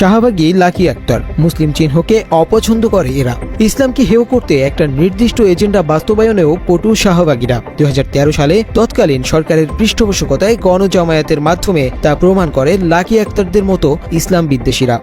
শাহবাগী lucky Akter. মুসলিম চিহ্নকে অপছন্দ করে এরা। ইসলামকে হেয় করতে একটা নির্দিষ্ট এজেন্ডা বাস্তবায়নেও পটু শাহবাগীরা। দু হাজার তেরো সালে তৎকালীন সরকারের পৃষ্ঠপোষকতায় গণজামায়াতের মাধ্যমে তা প্রমাণ করে লাকি আক্তারদের মতো ইসলাম বিদ্বেষীরা।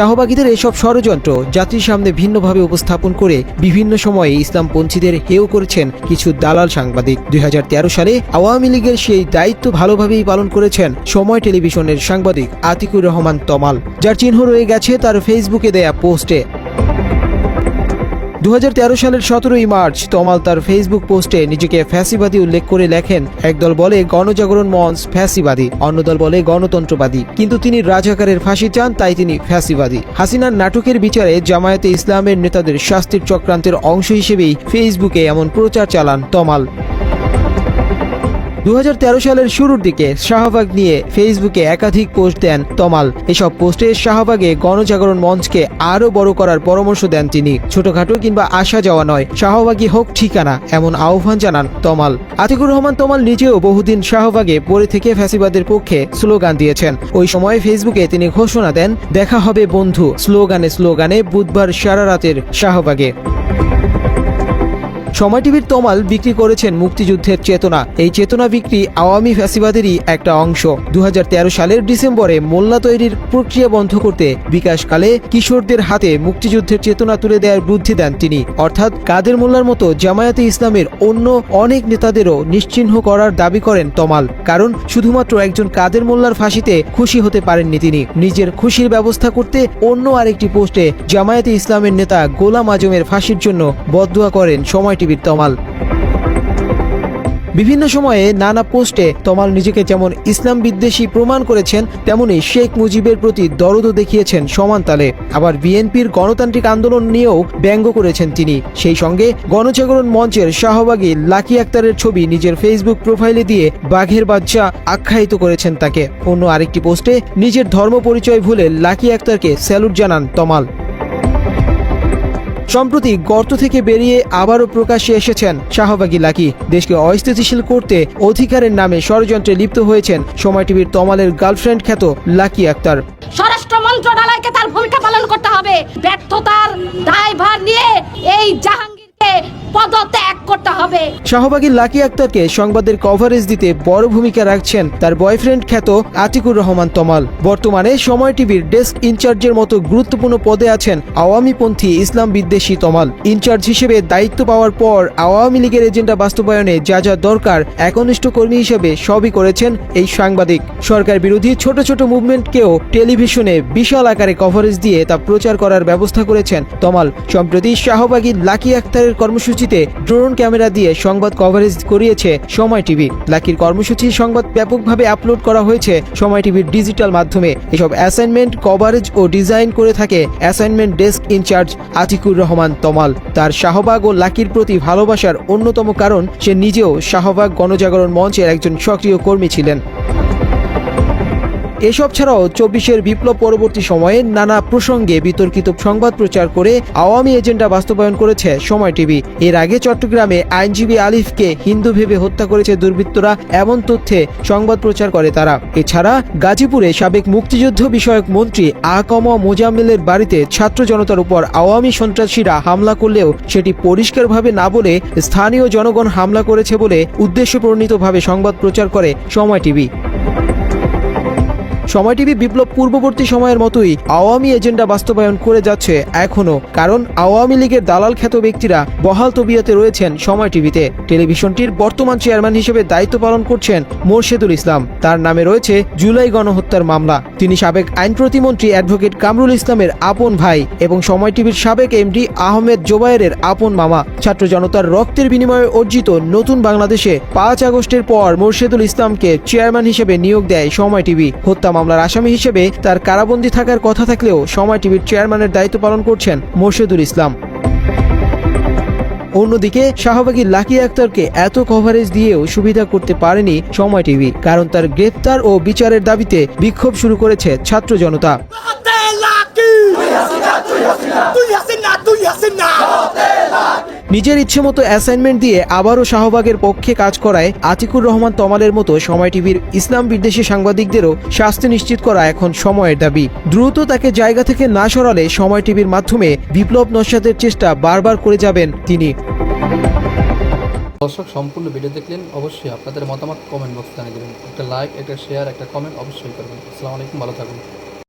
শাহবাগীদের এসব ষড়যন্ত্র জাতির সামনে ভিন্নভাবে উপস্থাপন করে বিভিন্ন সময়ে ইসলামপন্থীদের হেও করেছেন কিছু দালাল সাংবাদিক। দুই হাজার তেরো সালে আওয়ামী লীগের সেই দায়িত্ব ভালোভাবেই পালন করেছেন সময় টেলিভিশনের সাংবাদিক আতিকুর রহমান তমাল, যার চিহ্ন রয়ে গেছে তার ফেসবুকে দেয়া পোস্টে। দু হাজার তেরো সালের সতেরোই মার্চ তমাল তার ফেসবুক পোস্টে নিজেকে ফ্যাসিবাদী উল্লেখ করে লেখেন, একদল বলে গণজাগরণ মঞ্চ ফ্যাসিবাদী, অন্য দল বলে গণতন্ত্রবাদী। কিন্তু তিনি রাজাকারের ফাঁসি চান, তাই তিনি ফ্যাসিবাদী। হাসিনার নাটকের বিচারে জামায়াতে ইসলামের নেতাদের শাস্তির চক্রান্তের অংশ হিসেবেই ফেসবুকে এমন প্রচার চালান তমাল। দু হাজার তেরো সালের শুরুর দিকে শাহবাগ নিয়ে ফেসবুকে একাধিক পোস্ট দেন তমাল। এসব পোস্টে শাহবাগে গণজাগরণ মঞ্চকে আরও বড় করার পরামর্শ দেন তিনি। ছোটখাটো কিংবা আসা যাওয়া নয়, শাহবাগই হোক ঠিকানা, এমন আহ্বান জানান তমাল। আতিকুর রহমান তমাল নিজেও বহুদিন শাহবাগে পড়ে থেকে ফ্যাসিবাদের পক্ষে স্লোগান দিয়েছেন। ওই সময় ফেসবুকে তিনি ঘোষণা দেন, দেখা হবে বন্ধু। স্লোগানে স্লোগানে বুধবার সারা রাতের শাহবাগে। সময় টিভির তমাল বিক্রি করেছেন মুক্তিযুদ্ধের চেতনা। এই চেতনা বিক্রি আওয়ামী ফ্যাসিবাদেরই একটা অংশ। দু হাজার তেরো সালের ডিসেম্বরে মোল্লা তৈরির প্রক্রিয়া বন্ধ করতে বিকাশকালে কিশোরদের হাতে মুক্তিযুদ্ধের চেতনা তুলে দেওয়ার বুদ্ধি দেন তিনি। অর্থাৎ কাদের মোল্লার মতো জামায়াতে ইসলামের অন্য অনেক নেতাদেরও নিশ্চিহ্ন করার দাবি করেন তমাল। কারণ শুধুমাত্র একজন কাদের মোল্লার ফাঁসিতে খুশি হতে পারেননি তিনি। নিজের খুশির ব্যবস্থা করতে অন্য আরেকটি পোস্টে জামায়াতে ইসলামের নেতা গোলাম আজমের ফাঁসির জন্য বদুয়া করেন সময় টিভির তমাল। বিভিন্ন সময়ে নানা পোস্টে তমাল নিজেকে যেমন ইসলাম বিদ্বেষী প্রমাণ করেছেন, তেমনি শেখ মুজিবের প্রতি দরদও দেখিয়েছেন সমান তালে। আবার বিএনপির গণতান্ত্রিক আন্দোলন নিয়েও ব্যঙ্গ করেছেন তিনি। সেই সঙ্গে গণজাগরণ মঞ্চের শাহবাগী লাকি আক্তারের ছবি নিজের ফেসবুক প্রোফাইলে দিয়ে বাঘের বাচ্চা আখ্যায়িত করেছেন তাকে। অন্য আরেকটি পোস্টে নিজের ধর্ম পরিচয় ভুলে লাকি আক্তারকে স্যালুট জানান তমাল। সম্প্রতি গর্ত থেকে বেরিয়ে আবারও প্রকাশ্যে এসেছেন শাহবাগী লাকি। দেশকে অস্থিতিশীল করতে অধিকারের নামে ষড়যন্ত্রে লিপ্ত হয়েছেন সময় টিভির তমালের গার্লফ্রেন্ড খ্যাত লাকি আক্তার। স্বরাষ্ট্র মন্ত্রণালয়কে তার ভূমিকা পালন করতে হবে। ব্যর্থতার দায়ভার নিয়ে এই জাহাঙ্গীরকে পদত্যাগ করতে হবে। শাহবাগী লাকি আক্তারকে সংবাদের কভারেজ দিতে বড় ভূমিকা রাখছেন তার বয়ফ্রেন্ড খ্যাত আতিকুর রহমান তমাল। বর্তমানে সময় টিভির ডেস্ক ইনচার্জের মতো গুরুত্বপূর্ণ পদে আছেন আওয়ামীপন্থী ইসলাম বিদ্বেষী তমাল। ইনচার্জ হিসেবে দায়িত্ব পাওয়ার পর আওয়ামী লীগের এজেন্ডা বাস্তবায়নে যা যা দরকার একনিষ্ঠ কর্মী হিসেবে সবই করেছেন এই সাংবাদিক। সরকার বিরোধী ছোট ছোট মুভমেন্টকেও টেলিভিশনে বিশাল আকারে কভারেজ দিয়ে তা প্রচার করার ব্যবস্থা করেছেন তমাল। সম্প্রতি শাহবাগী লাকি আক্তারের কর্মসূচিতে ড্রোন ক্যামেরা দিয়ে সংবাদ কভারেজ করিয়েছে সময় টিভি। লাকির কর্মসূচি সংবাদ ব্যাপকভাবে আপলোড করা হয়েছে সময় টিভির ডিজিটাল মাধ্যমে। এসব অ্যাসাইনমেন্ট কভারেজ ও ডিজাইন করে থাকে assignment desk incharge Atiqur Rahman Tamal. তার শাহবাগ ও লাকির প্রতি ভালোবাসার অন্যতম কারণ, সে নিজেও শাহবাগ গণজাগরণ মঞ্চের একজন সক্রিয় কর্মী ছিলেন। এসব ছাড়াও চব্বিশের বিপ্লব পরবর্তী সময়ে নানা প্রসঙ্গে বিতর্কিত সংবাদ প্রচার করে আওয়ামী এজেন্ডা বাস্তবায়ন করেছে সময় টিভি। এর আগে চট্টগ্রামে আইনজীবী আলিফকে হিন্দু ভেবে হত্যা করেছে দুর্বৃত্তরা এমন তথ্যে সংবাদ প্রচার করে তারা। এছাড়া গাজীপুরে সাবেক মুক্তিযুদ্ধ বিষয়ক মন্ত্রী আকম মোজাম্মেলের বাড়িতে ছাত্র জনতার উপর আওয়ামী সন্ত্রাসীরা হামলা করলেও সেটি পরিষ্কারভাবে না বলে স্থানীয় জনগণ হামলা করেছে বলে উদ্দেশ্যপ্রণীতভাবে সংবাদ প্রচার করে সময় টিভি। সময় টিভি বিপ্লব পূর্ববর্তী সময়ের মতোই আওয়ামী এজেন্ডা বাস্তবায়ন করে যাচ্ছে এখনও, কারণ আওয়ামী লীগের দালাল খ্যাত ব্যক্তিরা বহাল তবিয়তে রয়েছেন সময় টিভিতে। টেলিভিশনটির বর্তমান চেয়ারম্যান হিসেবে দায়িত্ব পালন করছেন মোর্শেদুল ইসলাম। তার নামে রয়েছে জুলাই গণহত্যার মামলা। তিনি সাবেক আইন প্রতিমন্ত্রী অ্যাডভোকেট কামরুল ইসলামের আপন ভাই এবং সময় টিভির সাবেক এমডি আহমেদ জোবায়েরের আপন মামা। ছাত্র জনতার রক্তের বিনিময়ে অর্জিত নতুন বাংলাদেশে পাঁচ আগস্টের পর মোর্শেদুল ইসলামকে চেয়ারম্যান হিসেবে নিয়োগ দেয় সময় টিভি। হত্যা মামলার আসামি হিসেবে তার কারাবন্দী থাকার কথা থাকলেও সময় টিভির চেয়ারম্যানের দায়িত্ব পালন করছেন মোর্শেদুল ইসলাম। অন্যদিকে শাহবাগী লাকি আক্তারকে এত কভারেজ দিয়েও সুবিধা করতে পারেনি সময় টিভি, কারণ তার গ্রেপ্তার ও বিচারের দাবিতে বিক্ষোভ শুরু করেছে ছাত্র জনতা। Tuy নিজের ইচ্ছে মতো অ্যাসাইনমেন্ট দিয়ে আবারও শাহবাগের পক্ষে কাজ করায় আতিকুর রহমান তমালের মতো সময় টিভির ইসলাম বিদ্বেষী সাংবাদিকদেরও শাস্তি নিশ্চিত করা এখন সময়ের দাবি। দ্রুত তাকে জায়গা থেকে না সরালে সময় টিভির মাধ্যমে বিপ্লব নস্যাতের চেষ্টা বারবার করে যাবেন তিনি। দর্শক, সম্পূর্ণ ভিডিও দেখলেন, অবশ্যই আপনাদের মতামত কমেন্ট বক্সে জানিয়ে দেবেন। একটা লাইক একটা শেয়ার একটা কমেন্ট অবশ্যই করবেন। আসসালামু আলাইকুম, ভালো থাকুন।